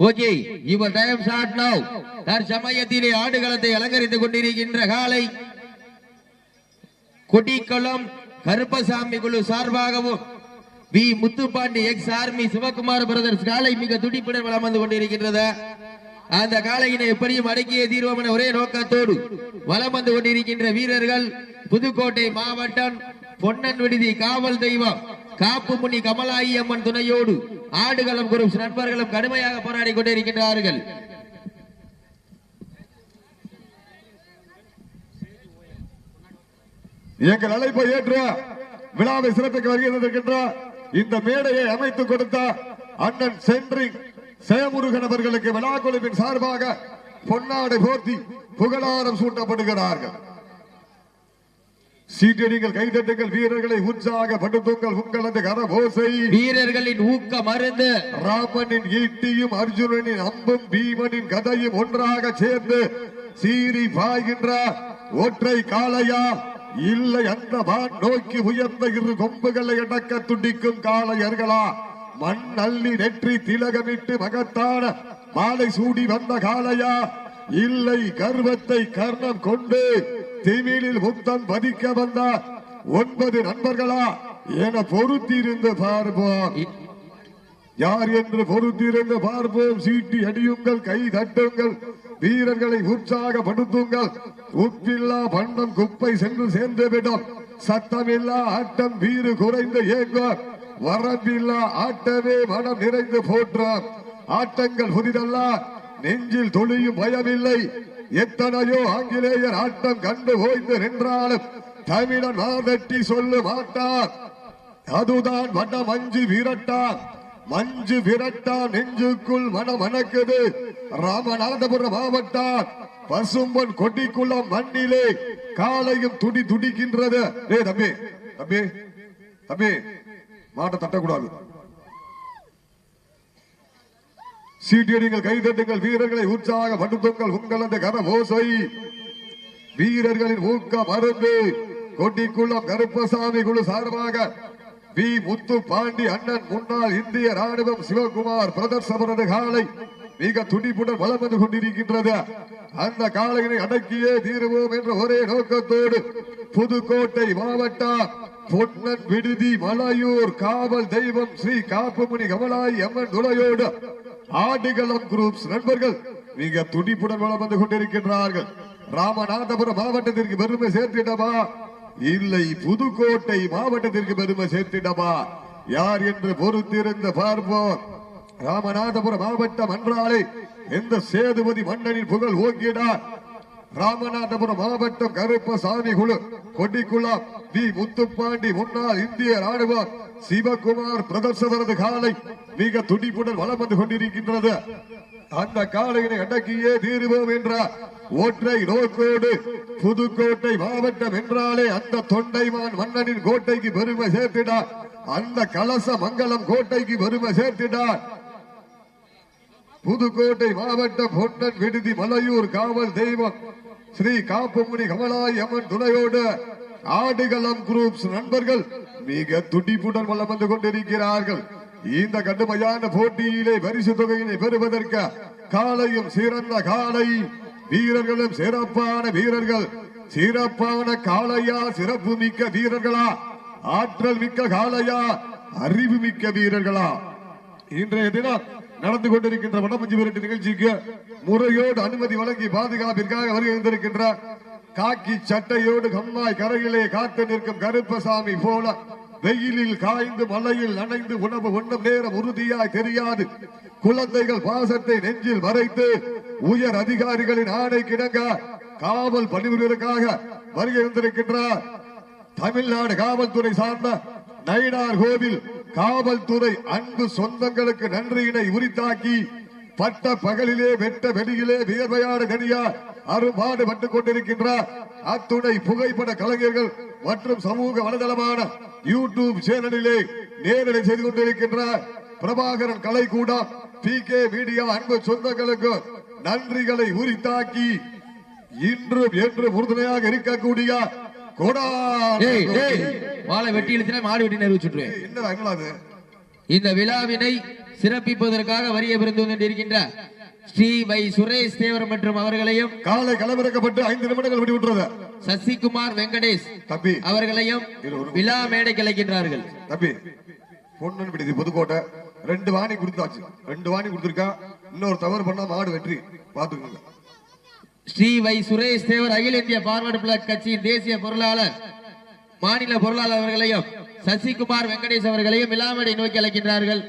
Okay இவர் time short now தற்சமயத்திலே ஆடுகளத்தை அலங்கரித்துக் கொண்டிருக்கின்ற காலை கொடிக்குளம் கருப்பசாமி குழு சார்பாகவும் V. Muthupandi X army Sivakumar brothers காலை மிக துடிப்புடன் வளம் வந்து கொண்டிருக்கின்றது. அந்த காலையினை எப்படியும் அடக்கிய தீர்வோம் என ஒரே நோக்கத்தோடு வலம் வந்து கொண்டிருக்கின்ற வீரர்கள் புதுக்கோட்டை மாவட்டம் பொன்னன் விடுதி காவல் தெய்வம் காப்பு முனி கமலாயி அம்மன் துணையோடு ஆடுகளும் குரூப்ஸ் நண்பர்களும் கடுமையாக போராடி கொண்டிருக்கின்றார்கள். எங்கள் அழைப்பை ஏற்று விழாவை சிறப்பிக்க வருகின்ற இந்த மேடையை அமைத்துக் கொடுத்த அண்ணன் சென்றிங் செயமுருகன் அவர்களுக்கு விழா குழுவின் சார்பாக பொன்னாடை போர்த்தி புகழாரம் சூட்டப்படுகிறார்கள். சீட்டடிகள் கைதட்டுங்கள் வீரர்களை உற்சாகப்படுத்துங்கள் உங்களது கரபோசை வீரர்களின் ஊக்க மருந்து. ராமனின் ஈட்டியும் அர்ஜுனனின் அம்பும் பீமனின் கதையும் ஒன்றாக சேர்ந்து சீறி பாய்கின்ற ஒற்றை காளையா? இல்லை அந்த வான் நோக்கி உயர்ந்த இரு கொம்புகளை அடக்க துடிக்கும் காளையர்களா? மண் அள்ளி நெற்றி திலகமிட்டு மகத்தான மாலை சூடி வந்த காளையா? இல்லை கர்வத்தை கர்ணம் கொண்டு திமிழில் முத்தம் பதிக்க வந்த ஒன்பது நண்பர்களா என பொறுத்திருந்து பார்ப்போம். யார் என்று பொறுத்திருந்து பார்ப்போம். சீட்டி அடியுங்கள் கை தட்டுங்கள் வீரர்களை உற்சாகப்படுத்துங்கள். உப்பில்லா வண்ணம் குப்பை சென்று சேர்ந்துவிடும். சத்தமில்லா ஆட்டம் வீறு குறைந்து ஏங்கும் வரம்பில்லா ஆட்டமே மனம் நிறைந்து போற்றாம். ஆட்டங்கள் புதிதல்ல. நெஞ்சில் தொழியும் பயமில்லை. எத்தனையோ ஆங்கிலேயர் ஆட்டம் கண்டு ஓய்ந்து நின்றாலும் தமிழன் மாதட்டி சொல்ல மாட்டார். அதுதான் வட மஞ்சு விரட்டான். மஞ்சு விரட்டான் நெஞ்சுக்குள் மனம் அணக்குது. ராமநாதபுரம் மாவட்டம் பசும்பன் கொட்டிக்குளம் மண்ணிலே காலையும் துடி துடிக்கின்றது. டேய் தம்பி தம்பி தம்பி மாட்டை தட்டக்கூடாது. சீட்டியடிங்கள் கைதட்டுங்கள் வீரர்களை உற்சாக உற்சாகப்படுத்துங்கள் உங்களது கரபோசை வீரர்களின் ஊக்க மருந்து. கொட்டிக்குளம் கருப்பசாமி குழு சார்பாக வி. முத்து பாண்டி அண்ணன் முன்னாள் இந்திய ராணுவம் சிவகுமார் பிரதர்ஸ் அவரது காலை மிக துடிப்புடன் வளம் வந்து கொண்டிருக்கின்றது. அந்த காலையினை அடக்கியே தீருவோம் என்ற ஒரே நோக்கத்தோடு புதுக்கோட்டை மாவட்டம் பொன்னன் விடுதி மலையூர் காவல் தெய்வம் ஸ்ரீ காப்புமணி கமலாய் அம்மன் துளையோடு ஆடுகளம் குரூப்ஸ் நண்பர்கள் மிக துடிப்புடன் வளம் வந்து கொண்டிருக்கின்றார்கள். ராமநாதபுரம் மாவட்டத்திற்கு பெருமை சேர்த்திடவா? இல்லை புதுக்கோட்டை மாவட்டத்திற்கு பெருமை சேர்த்திடவா? யார் என்று பொறுத்திருந்து பார்ப்போம். ராமநாதபுரம் மாவட்டம் என்றாலே எந்த சேதுபதி மன்னனின் புகழ் ஓங்கினார் ராமநாதபுரம் மாவட்டம் கருப்பசாமி குழு கொடிக்குளம் வி. முத்துப்பாண்டி முன்னாள் இந்திய ராணுவம் சிவகுமார் பிரதர்சனது காலை மிக துடிப்புடன் வளம் வந்து கொண்டிருக்கின்றது. அந்த காலையினை அடக்கியே தீருவோம் என்ற ஒற்றை நோக்கோடு புதுக்கோட்டை மாவட்டம் என்றாலே அந்த தொண்டைமான் மன்னனின் கோட்டைக்கு பெருமை சேர்த்திடார் அந்த கலச மங்கலம் கோட்டைக்கு பெருமை சேர்த்திடார் புதுக்கோட்டை மாவட்டம் பொன்னன் விடுதி மலையூர் காவல் தெய்வம் ஸ்ரீ காப்புமுனி கமலாய் அம்மன் துணையோடு ஆடுகளம் குரூப்ஸ் நண்பர்கள் மிக துடிப்புடன் வளம் வந்து கொண்டிருக்கிறார்கள். இந்த கடுமையான போட்டியிலே பரிசு தொகையினை பெறுவதற்கு காலையும் சிறந்த காலை வீரர்களும் சிறப்பான வீரர்கள் சிறப்பான காளையா சிறப்பு மிக்க வீரர்களா ஆற்றல் மிக்க காளையா அறிவு மிக்க வீரர்களா. இன்றைய தினம் நடந்து கொண்டிருக்கின்ற வடமஞ்சி விரட்டு நிகழ்ச்சிக்கு முறையோடு அனுமதி வழங்கி பாதுகாப்பிற்காக வருகை வந்திருக்கின்ற காக்கி சட்டையோடு கம்மாய் கரையிலே காத்து நிற்கும் கருப்பசாமி போல வெயிலில் காய்ந்து மலையில் நனைந்து உணவு உண்ணும் நேரம் உறுதியாய் தெரியாது. குழந்தைகள் பாசத்தை நெஞ்சில் மறைத்து உயர் அதிகாரிகளின் ஆணை கிடங்க காவல் பணிபுரிவதற்காக வருகை வந்திருக்கின்றார் தமிழ்நாடு காவல்துறை சார்ந்த நயினார் கோவில் காவல்துறை அன்பு சொந்தங்களுக்கு நன்றியினை உரித்தாக்கி பட்ட பகலிலே வெட்ட வெளியிலே வியர்வையான கனியார் அரும்பாடுபட்டுக் கொண்டிருக்கின்றார். அத்துணை புகைப்பட கலைஞர்கள் மற்றும் சமூக வலைதளமான யூடியூப் சேனலிலே நேரடி செய்து கொண்டிருக்கின்றார். Prabhakaran Kalaikoodam P K media அன்பு சொந்தங்களுக்கு நன்றிகளை உரித்தாக்கி இன்றும் என்றும் உறுதுணையாக இருக்கக்கூடிய கொடா வாழை வெட்டி இழுத்துனா மாடு வெட்டி நெருவி சுட்டுருவேன் என்னடா என்னடா அது? இந்த விழாவினை சிறப்பிப்பதற்காக வரிய பிறந்து கொண்டிருக்கின்ற ஸ்ரீ வை சுரேஷ் தேவர் மற்றும் அவர்களையும் காலை களமிறக்கப்பட்டு ஐந்து நிமிடங்கள் விட்டு விட்டுறது சசிகுமார் வெங்கடேஷ் தம்பி. அவர்களையும் விழா மேடைக்கு அழைக்கின்றார்கள். தம்பி பொன்னன் விடுதி புதுக்கோட்டை. ரெண்டு வாணி கொடுத்தாச்சு. ரெண்டு வாணி கொடுத்துருக்கா. இன்னொரு தவறு பண்ணா மாடு வெற்றி. பாத்துக்கோங்க ஸ்ரீ வை சுரேஷ் தேவர் அகில இந்திய பார்வர்டு பிளாக் கட்சியின் தேசிய பொருளாளர் மாநில பொருளாளர் அவர்களையும் சசிகுமார் வெங்கடேஷ் அவர்களையும் விழாமடை நோக்கி அழைக்கின்றார்கள்.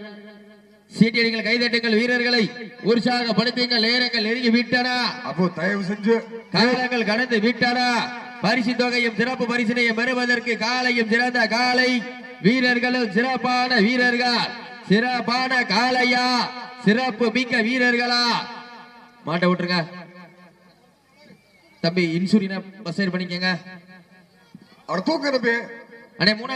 சீட்டியடிகள் கைதட்டுங்கள் வீரர்களை. உற்சாகப்படுத்துங்கள் நேரங்கள் நெருங்கி விட்டன. அப்போ தயவு செஞ்சு காலங்கள் கடந்து விட்டன. பரிசு தொகையும் சிறப்பு பரிசினையும் பெறுவதற்கு காலையும் சிறந்த காலை. வீரர்களும் சிறப்பான வீரர்கள். சிறப்பான காளையா சிறப்பு மிக்க வீரர்களா? மாட்ட விட்டுருங்க. தம்பி இன்சூரினா பஸ் பண்ணிக்கங்க. அவனை தூக்க அண்ணே மூணாவது